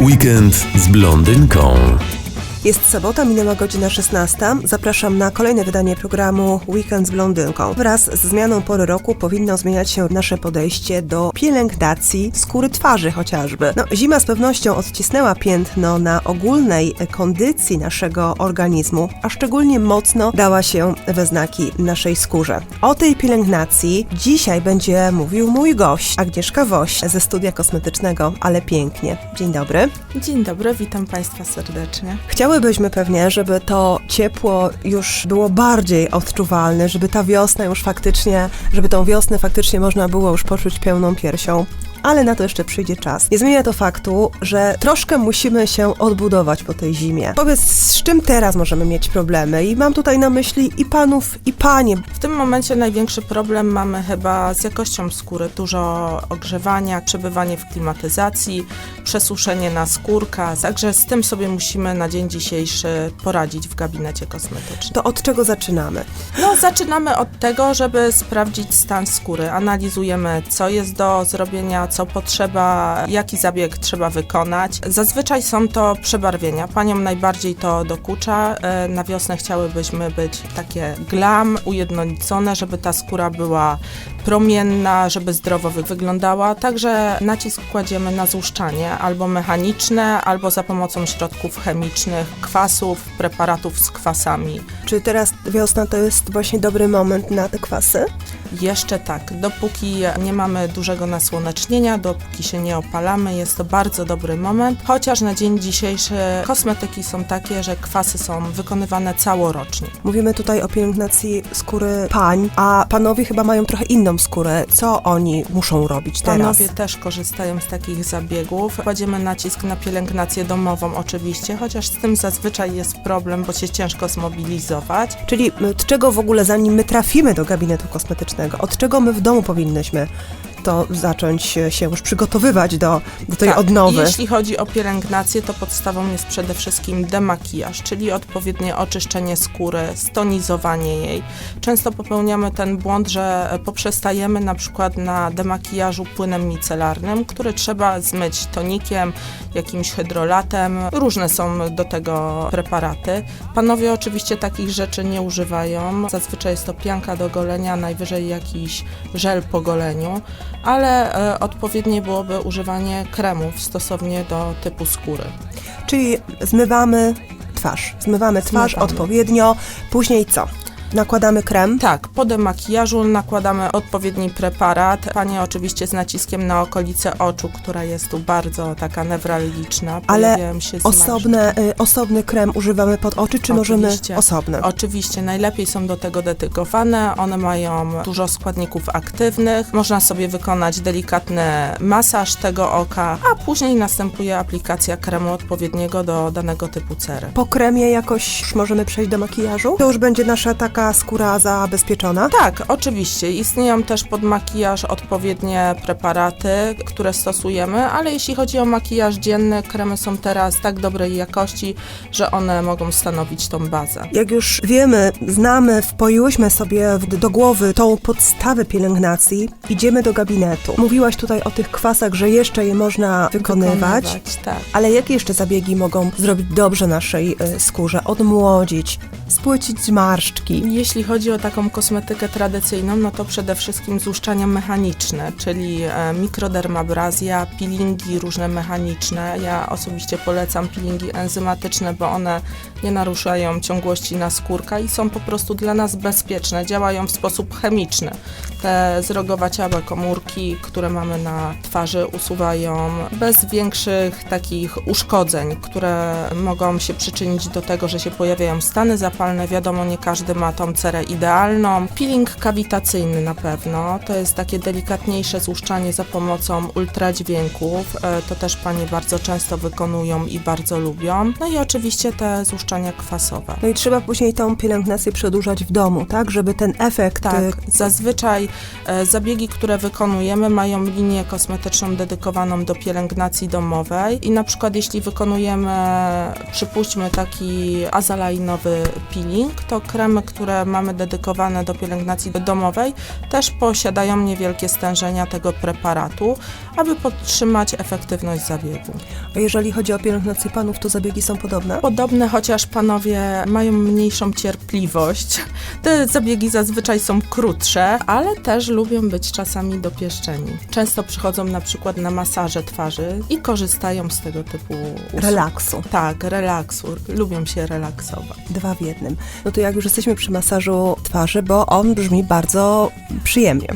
Weekend z blondynką. Jest sobota, minęła godzina 16. Zapraszam na kolejne wydanie programu Weekend z blondynką. Wraz z zmianą pory roku powinno zmieniać się nasze podejście do pielęgnacji skóry twarzy chociażby. No, zima z pewnością odcisnęła piętno na ogólnej kondycji naszego organizmu, a szczególnie mocno dała się we znaki naszej skórze. O tej pielęgnacji dzisiaj będzie mówił mój gość, Agnieszka Woś ze studia kosmetycznego, ale pięknie. Dzień dobry. Dzień dobry, witam Państwa serdecznie. Chciałybyśmy pewnie, żeby to ciepło już było bardziej odczuwalne, żeby ta wiosna już faktycznie, żeby tą wiosnę faktycznie można było już poczuć pełną piersią. Ale na to jeszcze przyjdzie czas. Nie zmienia to faktu, że troszkę musimy się odbudować po tej zimie. Powiedz, z czym teraz możemy mieć problemy? I mam tutaj na myśli i panów, i panie. W tym momencie największy problem mamy chyba z jakością skóry. Dużo ogrzewania, przebywanie w klimatyzacji, przesuszenie na skórka. Także z tym sobie musimy na dzień dzisiejszy poradzić w gabinecie kosmetycznym. To od czego zaczynamy? No, zaczynamy od tego, żeby sprawdzić stan skóry. Analizujemy, co jest do zrobienia, co potrzeba, jaki zabieg trzeba wykonać. Zazwyczaj są to przebarwienia. Paniom najbardziej to dokucza. E, Na wiosnę chciałybyśmy być takie glam, ujednolicone, żeby ta skóra była promienna, żeby zdrowo wy- wyglądała. Także nacisk kładziemy na złuszczanie albo mechaniczne, albo za pomocą środków chemicznych, kwasów, preparatów z kwasami. Czy teraz wiosna to jest właśnie dobry moment na te kwasy? Jeszcze tak, dopóki nie mamy dużego nasłonecznienia, dopóki się nie opalamy, jest to bardzo dobry moment. Chociaż na dzień dzisiejszy kosmetyki są takie, że kwasy są wykonywane całorocznie. Mówimy tutaj o pielęgnacji skóry pań, a panowie chyba mają trochę inną skórę. Co oni muszą robić teraz? Panowie też korzystają z takich zabiegów. Kładziemy nacisk na pielęgnację domową oczywiście, chociaż z tym zazwyczaj jest problem, bo się ciężko zmobilizować. Czyli od czego w ogóle, zanim my trafimy do gabinetu kosmetycznego, od czego my w domu powinnyśmy to zacząć się już przygotowywać do, do tej Tak, odnowy? Jeśli chodzi o pielęgnację, to podstawą jest przede wszystkim demakijaż, czyli odpowiednie oczyszczenie skóry, stonizowanie jej. Często popełniamy ten błąd, że poprzestajemy na przykład na demakijażu płynem micelarnym, który trzeba zmyć tonikiem, jakimś hydrolatem. Różne są do tego preparaty. Panowie oczywiście takich rzeczy nie używają. Zazwyczaj jest to pianka do golenia, najwyżej jakiś żel po goleniu ale e, odpowiednie byłoby używanie kremów stosownie do typu skóry. Czyli zmywamy twarz. Zmywamy twarz Zmywamy. odpowiednio. Później co? Nakładamy krem. Tak, po demakijażu nakładamy odpowiedni preparat. Panie oczywiście z naciskiem na okolice oczu, która jest tu bardzo taka newralgiczna. Ale. Osobne, y, osobny krem używamy pod oczy, czy możemy Oczywiście. osobny? Oczywiście, najlepiej są do tego dedykowane. One mają dużo składników aktywnych. Można sobie wykonać delikatny masaż tego oka, a później następuje aplikacja kremu odpowiedniego do danego typu cery. Po kremie jakoś możemy przejść do makijażu? To już będzie nasza taka skóra zabezpieczona? Tak, oczywiście. Istnieją też pod makijaż odpowiednie preparaty, które stosujemy, ale jeśli chodzi o makijaż dzienny, kremy są teraz tak dobrej jakości, że one mogą stanowić tą bazę. Jak już wiemy, znamy, wpoiłyśmy sobie do głowy tą podstawę pielęgnacji, idziemy do gabinetu. Mówiłaś tutaj o tych kwasach, że jeszcze je można wykonywać. tak. Ale jakie jeszcze zabiegi mogą zrobić dobrze naszej y, skórze? Odmłodzić, spłycić zmarszczki. Jeśli chodzi o taką kosmetykę tradycyjną, no to przede wszystkim złuszczania mechaniczne, czyli e, mikrodermabrazja, peelingi różne mechaniczne. Ja osobiście polecam peelingi enzymatyczne, bo one nie naruszają ciągłości naskórka i są po prostu dla nas bezpieczne, działają w sposób chemiczny. Te zrogowaciałe komórki, które mamy na twarzy, usuwają bez większych takich uszkodzeń, które mogą się przyczynić do tego, że się pojawiają stany zapalne. Wiadomo, nie każdy ma tą cerę idealną. Peeling kawitacyjny na pewno, to jest takie delikatniejsze złuszczanie za pomocą ultradźwięków. E, To też panie bardzo często wykonują i bardzo lubią. No i oczywiście te złuszczania kwasowe. No i trzeba później tą pielęgnację przedłużać w domu, tak? Żeby ten efekt... Tak, y, zazwyczaj e, zabiegi, które wykonujemy, mają linię kosmetyczną dedykowaną do pielęgnacji domowej i na przykład jeśli wykonujemy, przypuśćmy taki azalainowy peeling, to kremy, które mamy dedykowane do pielęgnacji domowej, też posiadają niewielkie stężenia tego preparatu, aby podtrzymać efektywność zabiegu. A jeżeli chodzi o pielęgnację panów, to zabiegi są podobne? Podobne, chociaż panowie mają mniejszą cierpliwość. Te zabiegi zazwyczaj są krótsze, ale też lubią być czasami dopieszczeni. Często przychodzą na przykład na masaże twarzy i korzystają z tego typu usług. Relaksu. Tak, relaksu. Lubią się relaksować. Dwa w jednym. No to jak już jesteśmy przy masażu twarzy, bo on brzmi bardzo przyjemnie.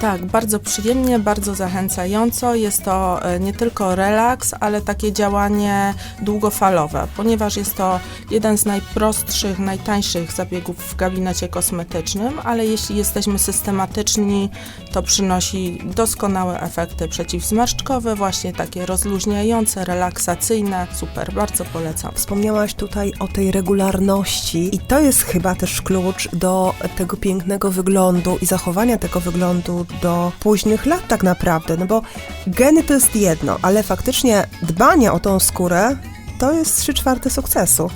Tak, bardzo przyjemnie, bardzo zachęcająco. Jest to e, nie tylko relaks, ale takie działanie długofalowe, ponieważ jest to jeden z najprostszych, najtańszych zabiegów w gabinecie kosmetycznym, ale jeśli jesteśmy systematyczni, to przynosi doskonałe efekty przeciwzmarszczkowe, właśnie takie rozluźniające, relaksacyjne. Super, bardzo polecam. Wspomniałaś tutaj o tej regularności i to jest chyba też klucz do tego pięknego wyglądu i zachowania tego wyglądu do późnych lat tak naprawdę, no bo geny to jest jedno, ale faktycznie dbanie o tą skórę to jest trzy czwarte sukcesu.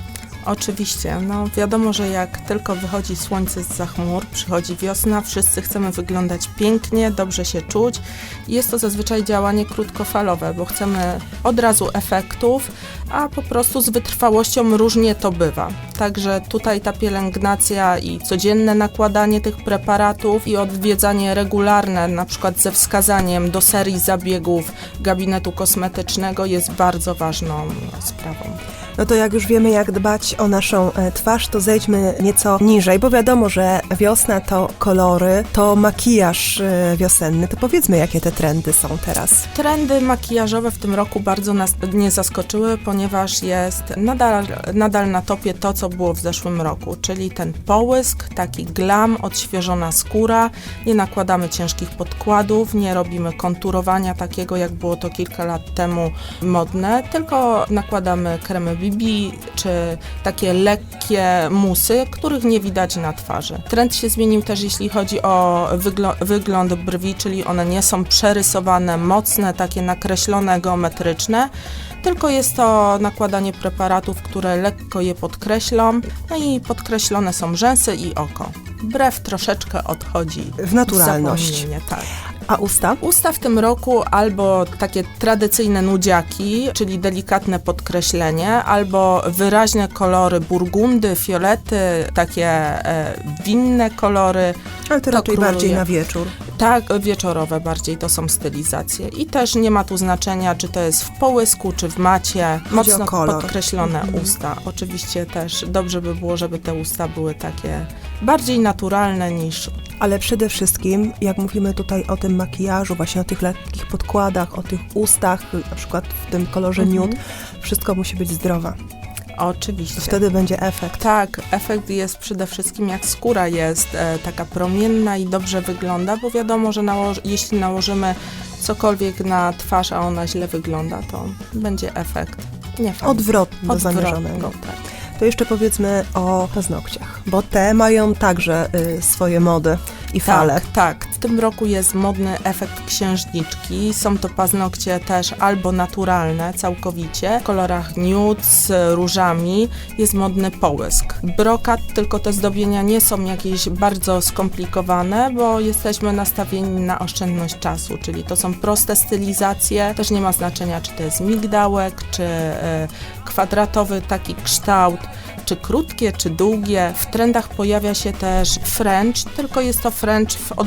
Oczywiście, no wiadomo, że jak tylko wychodzi słońce z chmur, przychodzi wiosna, wszyscy chcemy wyglądać pięknie, dobrze się czuć. Jest to zazwyczaj działanie krótkofalowe, bo chcemy od razu efektów, a po prostu z wytrwałością różnie to bywa. Także tutaj ta pielęgnacja i codzienne nakładanie tych preparatów i odwiedzanie regularne, na przykład ze wskazaniem do serii zabiegów gabinetu kosmetycznego jest bardzo ważną sprawą. No to jak już wiemy, jak dbać o naszą e, twarz, to zejdźmy nieco niżej, bo wiadomo, że wiosna to kolory, to makijaż e, wiosenny. To powiedzmy, jakie te trendy są teraz. Trendy makijażowe w tym roku bardzo nas nie zaskoczyły, ponieważ jest nadal, nadal na topie to, co było w zeszłym roku, czyli ten połysk, taki glam, odświeżona skóra, nie nakładamy ciężkich podkładów, nie robimy konturowania takiego, jak było to kilka lat temu modne, tylko nakładamy kremy BB czy takie lekkie musy, których nie widać na twarzy. Trend się zmienił też jeśli chodzi o wygl wygląd brwi, czyli one nie są przerysowane, mocne, takie nakreślone, geometryczne, tylko jest to nakładanie preparatów, które lekko je podkreślą, no i podkreślone są rzęsy i oko. Brew troszeczkę odchodzi W naturalność. zapomnienie, tak. A usta? Usta w tym roku albo takie tradycyjne nudziaki, czyli delikatne podkreślenie, albo wyraźne kolory burgundy, fiolety, takie e, winne kolory. Ale to To raczej króluje. bardziej na wieczór. Tak, wieczorowe bardziej to są stylizacje. I też nie ma tu znaczenia, czy to jest w połysku, czy w macie. Chodzi Mocno podkreślone usta. Oczywiście też dobrze by było, żeby te usta były takie bardziej naturalne niż Ale przede wszystkim, jak mówimy tutaj o tym makijażu, właśnie o tych lekkich podkładach, o tych ustach, na przykład w tym kolorze Mhm. nude, wszystko musi być zdrowe. Oczywiście. Wtedy będzie efekt. Tak, efekt jest przede wszystkim jak skóra jest e, taka promienna i dobrze wygląda, bo wiadomo, że nałoż- jeśli nałożymy cokolwiek na twarz, a ona źle wygląda, to będzie efekt nie fajny. Odwrotny do Odwrotny, zamierzonego. tak. To jeszcze powiedzmy o paznokciach, bo te mają także y, swoje mody i fale. Tak, tak. Tym roku jest modny efekt księżniczki. Są to paznokcie też albo naturalne całkowicie, w kolorach nude z różami. Jest modny połysk. Brokat, tylko te zdobienia nie są jakieś bardzo skomplikowane, bo jesteśmy nastawieni na oszczędność czasu, czyli to są proste stylizacje. Też nie ma znaczenia, czy to jest migdałek, czy e, kwadratowy taki kształt czy krótkie, czy długie. W trendach pojawia się też French, tylko jest to French w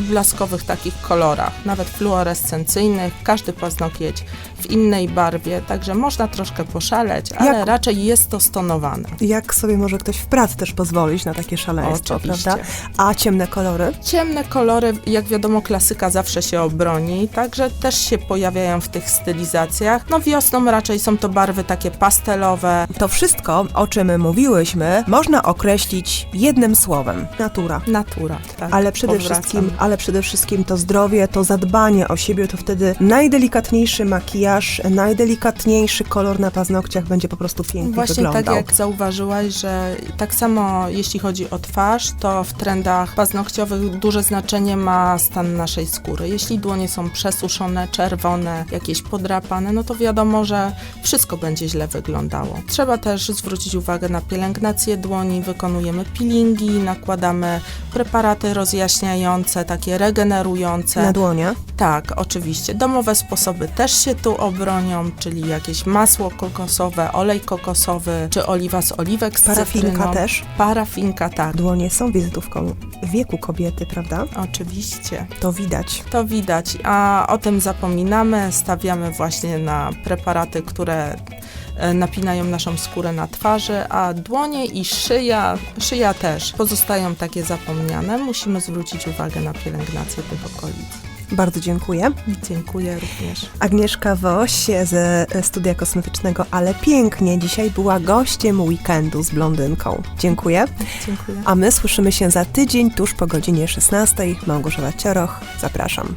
odblaskowych takich kolorach, nawet fluorescencyjnych. Każdy paznokieć w innej barwie, także można troszkę poszaleć, ale Jak- raczej jest to stonowane. Jak sobie może ktoś w pracy też pozwolić na takie szaleństwo, Oczywiście. prawda? A ciemne kolory? Ciemne kolory, jak wiadomo, klasyka zawsze się obroni, także też się pojawiają w tych stylizacjach. No wiosną raczej są to barwy takie pastelowe, To wszystko, o czym mówiłyśmy, można określić jednym słowem. Natura. natura. Tak, Ale przede, powracam. wszystkim, ale przede wszystkim to zdrowie, to zadbanie o siebie, to wtedy najdelikatniejszy makijaż, najdelikatniejszy kolor na paznokciach będzie po prostu pięknie Właśnie wyglądał. tak jak zauważyłaś, że tak samo jeśli chodzi o twarz, to w trendach paznokciowych duże znaczenie ma stan naszej skóry. Jeśli dłonie są przesuszone, czerwone, jakieś podrapane, no to wiadomo, że wszystko będzie źle wyglądało. wyglądało. Trzeba też zwrócić uwagę na pielęgnację dłoni, wykonujemy peelingi, nakładamy preparaty rozjaśniające, takie regenerujące. Na dłonia. Tak, oczywiście. Domowe sposoby też się tu obronią, czyli jakieś masło kokosowe, olej kokosowy, czy oliwa z oliwek z Parafinka cytryną. też. Parafinka, tak. Dłonie są wizytówką wieku kobiety, prawda? Oczywiście. To widać. To widać, a o tym zapominamy. Stawiamy właśnie na preparaty, które napinają naszą skórę na twarzy, a dłonie i szyja, szyja też pozostają takie zapomniane. Musimy zwrócić uwagę na pielęgnację tych okolic. Bardzo dziękuję. Dziękuję również. Agnieszka Woś ze studia kosmetycznego Ale Pięknie dzisiaj była gościem weekendu z blondynką. Dziękuję. Dziękuję. A my słyszymy się za tydzień tuż po godzinie 16. Małgorzata Cioroch, zapraszam.